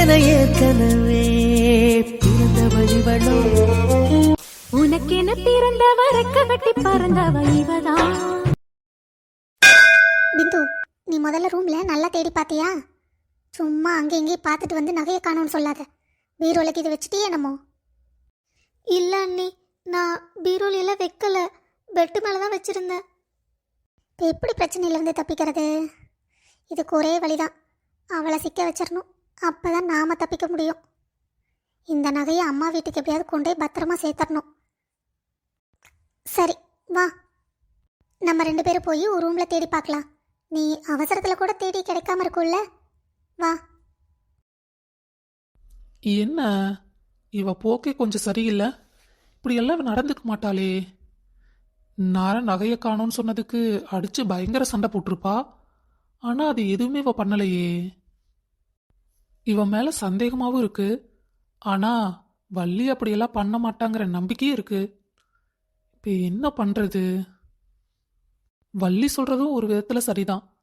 என ஏற்கனவே பிறந்த வழிவளோ உனக்கென பிறந்த வரக்க கட்டி பறந்தவ இவதான் பிந்து நீ முதல்ல ரூம்ல நல்லா தேடி பார்த்தியா சும்மா அங்கே இங்கேயும் பார்த்துட்டு வந்து நகையை காணோம்னு சொல்லாத. பீரோலுக்கு இது வச்சுட்டியே என்னமோ? இல்லை அண்ணி நான் பீரோலையெல்லாம் வைக்கல. பெட்டு மேலே தான் வச்சுருந்தேன். இப்போ எப்படி பிரச்சனையிலேருந்து தப்பிக்கிறது? இதுக்கு ஒரே வழிதான். அவளை சிக்க வச்சிடணும். அப்போ தான் நாம் தப்பிக்க முடியும். இந்த நகையை அம்மா வீட்டுக்கு எப்படியாவது கொண்டு போய் பத்திரமா சேர்த்தரணும். சரி வா. நம்ம ரெண்டு பேரும் போய் ஒரு ரூமில் தேடி பார்க்கலாம். நீ அவசரத்தில் கூட தேடி கிடைக்காம இருக்கும்ல? வா. என்ன? இவ போக்கே கொஞ்சம் சரியில்லை. இப்படியெல்லாம் நடந்துக்க மாட்டாளே. நான் நகையை காணோன்னு சொன்னதுக்கு அடித்து பயங்கர சண்டை போட்டிருப்பா. ஆனால் அது எதுவுமே இவ பண்ணலையே. இவன் மேல சந்தேகமாவும் இருக்கு. ஆனா வள்ளி அப்படியெல்லாம் பண்ண மாட்டாங்கிற நம்பிக்கையும் இருக்கு. இப்ப என்ன பண்றது? வள்ளி சொல்றதும் ஒரு விதத்துல சரிதான்.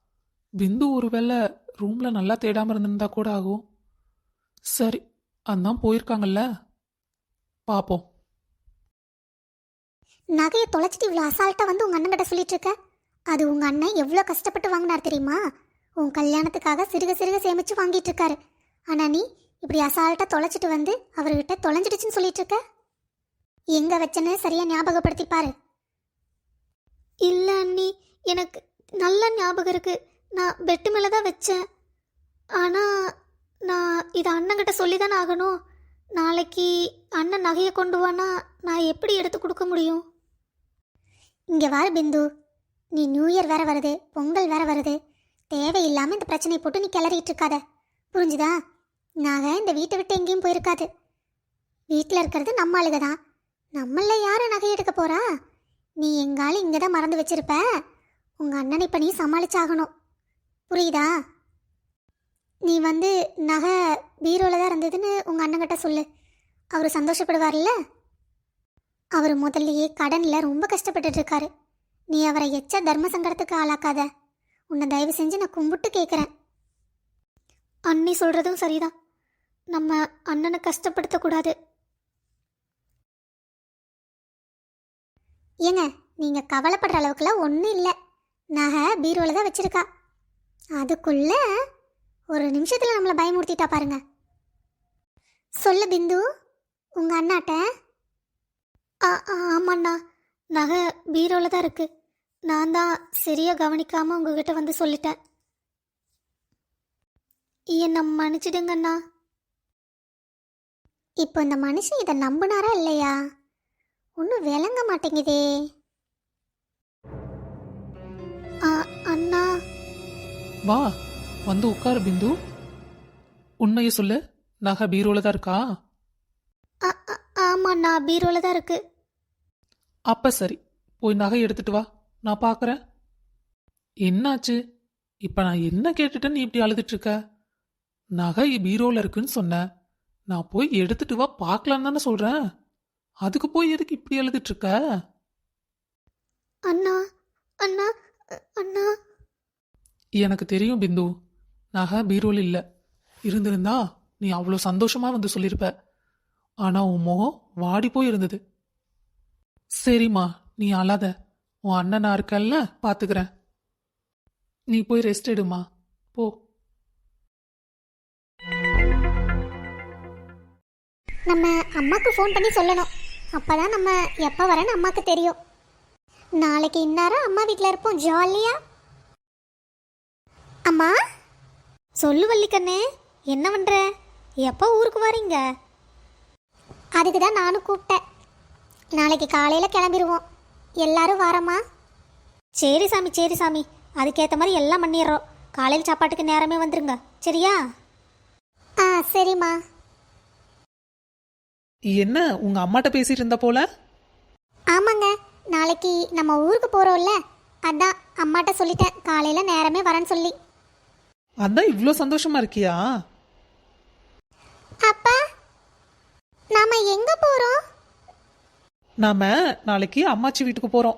பிந்து ஒருவேளை ரூம்ல நல்லா தேடாம இருந்திருந்தா கூட ஆகும். சரி அதான் போயிருக்காங்கல்ல. பாப்போம். நகையை தொலைச்சிட்டு இவ்வளோ அசால்ட்டாக வந்து உங்கள் அண்ணன் கிட்ட சொல்லிட்டு இருக்க? அது உங்கள் அண்ணன் எவ்வளோ கஷ்டப்பட்டு வாங்கினார் தெரியுமா? உன் கல்யாணத்துக்காக சிறுக சிறுக சேமிச்சு வாங்கிட்டு இருக்காரு. ஆனால் நீ இப்படி அசால்ட்டாக தொலைச்சிட்டு வந்து அவர்கிட்ட தொலைஞ்சிடுச்சுன்னு சொல்லிட்டு இருக்க எங்கே வச்சேன்னு சரியாக ஞாபகப்படுத்தி பாரு. இல்லை அண்ணி எனக்கு நல்ல ஞாபகம் இருக்கு. நான் பெட்டு மேலே தான் வச்சேன். ஆனால் நான் இதை அண்ணங்கிட்ட சொல்லி தானே ஆகணும். நாளைக்கு அண்ணன் நகையை கொண்டு வானா நான் எப்படி எடுத்து கொடுக்க முடியும்? இங்கே வாரு பிந்து. நீ நியூ இயர் வேற வருது பொங்கல் வேற வருது. தேவையில்லாமல் இந்த பிரச்சனையை போட்டு நீ கிளறிட்டு இருக்காத. புரிஞ்சுதா? நகை இந்த வீட்டை விட்டு எங்கேயும் போயிருக்காது. வீட்டில் இருக்கிறது நம்ம ஆளுக தான். நம்மள யார் நகை எடுக்க போறா? நீ எங்காலும் இங்கே தான் மறந்து வச்சிருப்ப. உங்கள் அண்ணனை இப்போ நீ சமாளிச்சாகணும். புரியுதா? நீ வந்து நகை பீரோவில் தான் இருந்ததுன்னு உங்கள் அண்ணங்கிட்ட சொல்லு. அவர் சந்தோஷப்படுவார்ல? அவர் முதல்லையே கடனில் ரொம்ப கஷ்டப்பட்டுட்டு இருக்காரு. நீ அவரை எச்ச தர்ம சங்கடத்துக்கு ஆளாக்காத. உன்னை தயவு செஞ்சு நான் கும்பிட்டு கேட்குறேன் அண்ணி சொல்கிறதும் சரிதான். நம்ம அண்ணனை கஷ்டப்படுத்தக்கூடாது. ஏங்க நீங்கள் கவலைப்படுற அளவுக்குலாம் ஒன்றும் இல்லை. நகை பீரோவில் தான் வச்சுருக்கா. அதுக்குள்ள ஒரு நிமிஷத்தில் நம்மளை பயமுறுத்திட்டா பாருங்க. சொல்லு பிந்து உங்க அண்ணாட்ட. ஆ ஆமாண்ணா. நகை பீரோவில் தான் இருக்கு. நான் தான் சரியாக கவனிக்காமல் உங்ககிட்ட வந்து சொல்லிட்டேன். என்னை மன்னிச்சிடுங்கண்ணா. இப்போ இந்த மனுஷன் இதை நம்பினாரா இல்லையா? ஒன்றும் விளங்க மாட்டேங்குதே. அண்ணா. வா வந்து உட்காரு பிந்து. உண்மையை சொல்லு. நகை பீரோல தான் இருக்கா? ஆ- ஆ- ஆமாண்ணா பீரோவில் தான் இருக்கு. அப்ப சரி. போய் நகை எடுத்துட்டு வா. நான் பார்க்கறேன் என்னாச்சு? இப்ப நான் என்ன கேட்டுட்டேன்னு நீ இப்படி அழுதுட்டு இருக்க? நகை பீரோல இருக்குன்னு சொன்ன. நான் போய் எடுத்துட்டு வா பார்க்கலாம் தானே சொல்றேன். அதுக்கு போய் எதுக்கு இப்படி அழுதுட்டு இருக்க? அண்ணா அண்ணா அண்ணா. எனக்கு தெரியும் பிந்து. நகை பீரோல இல்ல. இருந்திருந்தா நீ அவ்வளோ சந்தோஷமா வந்து சொல்லியிருப்ப ஆனா உன் முகம் வாடி போய் இருந்தது. சரிம்மா நீ அழாத. உன் அண்ணனா இருக்கல்ல பாத்துக்கிறேன். நீ போய் ரெஸ்ட் எடுமா போ. நம்ம அம்மாவுக்கு ஃபோன் பண்ணி சொல்லணும். அப்போ தான் நம்ம எப்போ வரேன்னு அம்மாவுக்கு தெரியும். நாளைக்கு இந்நேரம் அம்மா வீட்டில் இருப்போம் ஜாலியா அம்மா? சொல்லு வள்ளிக்கண்ணே என்ன பண்ணுற எப்போ ஊருக்கு வரீங்க? அதுக்கு தான் நானும் கூப்பிட்டேன். நாளைக்கு காலையில் கிளம்பிடுவோம் எல்லாரும் வாரம்மா? சரி சாமி சரி சாமி. அதுக்கேற்ற மாதிரி எல்லாம் பண்ணிடுறோம். காலையில் சாப்பாட்டுக்கு நேரமே வந்துருங்க. சரியா? ஆ சரிம்மா. என்ன உங்க அம்மாட்ட பேசிட்டு இருந்த போல? ஆமாங்க. நாளைக்கு நம்ம ஊருக்கு போகிறோம்ல அதான் அம்மாட்ட சொல்லிட்டேன். காலையில் நேரமே வரேன்னு சொல்லி. அதான் இவ்வளோ சந்தோஷமா இருக்கியா? அப்பா நாம எங்க போறோம்? நாம நாளைக்கு அம்மாச்சி வீட்டுக்கு போறோம்.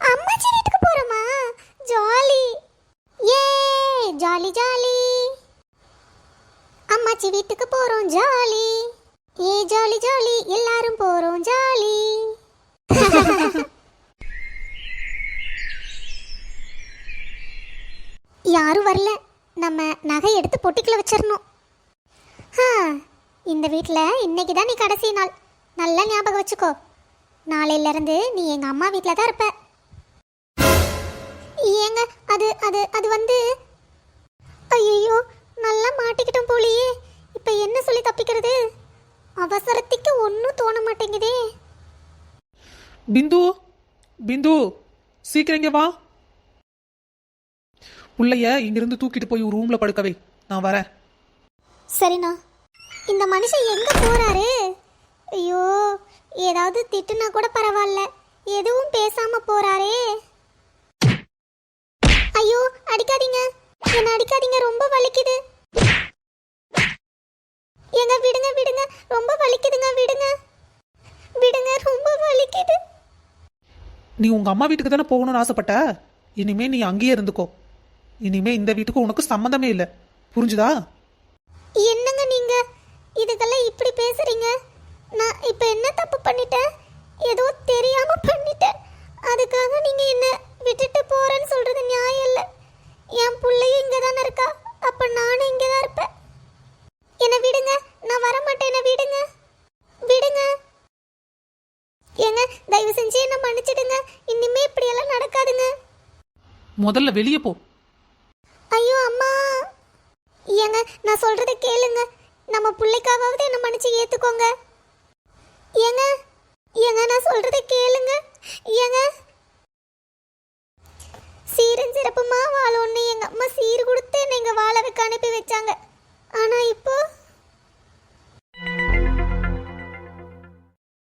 அம்மாச்சி வீட்டுக்கு போறோமா? ஜாலி. ஏ ஜாலி ஜாலி. அம்மா அண்ணாச்சி வீட்டுக்கு போறோம் ஜாலி. ஏ ஜாலி ஜாலி எல்லாரும் போறோம் ஜாலி. யாரும் வரல. நம்ம நகை எடுத்து பொட்டிக்குள்ள வச்சிடணும் இந்த வீட்டில் இன்னைக்கு தான் நீ கடைசி நாள். நல்லா ஞாபகம் வச்சுக்கோ. நாளையிலேருந்து நீ எங்கள் அம்மா வீட்டில் தான் இருப்ப. ஏங்க அது அது அது வந்து ஐயோ நல்லா மாட்டிக்கிட்டோம் போலியே. இப்போ என்ன சொல்லி தப்பிக்கிறது? அவசரத்துக்கு ஒன்றும் தோண மாட்டேங்குதே. பிந்து பிந்து சீக்கிரம் இங்க வா. புள்ளைய இங்கிருந்து தூக்கிட்டு போய் ஒரு ரூம்ல படுக்கவை நான் வரேன். சரிண்ணா. இந்த மனுஷன் எங்க போறாரு? ஐயோ ஏதாவது திட்டுனா கூட பரவாயில்ல. எதுவும் பேசாம போறாரே. ஐயோ அடிக்காதீங்க. என்ன அடிக்காதீங்க ரொம்ப வலிக்குது ஏங்க விடுங்க விடுங்க ரொம்ப வலிக்குதுங்க விடுங்க. விடுங்க ரொம்ப வலிக்குது. நீ உங்க அம்மா வீட்டுக்கு தானே போகணும்னு ஆசைப்பட்ட? இனிமே நீ அங்கேயே இருந்துக்கோ. இனிமே இந்த வீட்டுக்கு உனக்கு சம்மந்தமே இல்லை. புரிஞ்சுதா? என்னங்க நீங்க? இதுக்கெல்லாம் இப்படி பேசுறீங்க? நான் இப்ப என்ன தப்பு பண்ணிட்டேன்? ஏதோ தெரியாம பண்ணிட்டேன். அதுக்காக நீங்க என்ன விட்டுட்டு போறேன்னு சொல்றது நியாயம் இல்ல என் புள்ளையும் இங்க தானே இருக்கா அப்ப நானும் இங்க தான் இருப்பேன் என்ன விடுங்க நான் வர மாட்டேன் என்ன விடுங்க விடுங்க ஏங்க தயவு செஞ்சு என்ன மன்னிச்சிடுங்க இனிமே இப்படி எல்லாம் நடக்காதுங்க முதல்ல வெளியே போ. ஐயோ அம்மா. ஏங்க நான் சொல்றத கேளுங்க. நம்ம பிள்ளைக்காவது என்ன மன்னிச்சு ஏத்துக்கோங்க. ஏங்க ஏங்க நான் சொல்றத கேளுங்க. ஏங்க. சீரன் சிறப்புமா ஒன்று எங்க அம்மா சீர் கொடுத்து என்னை இங்க வாழ வைக்க அனுப்பி வச்சாங்க.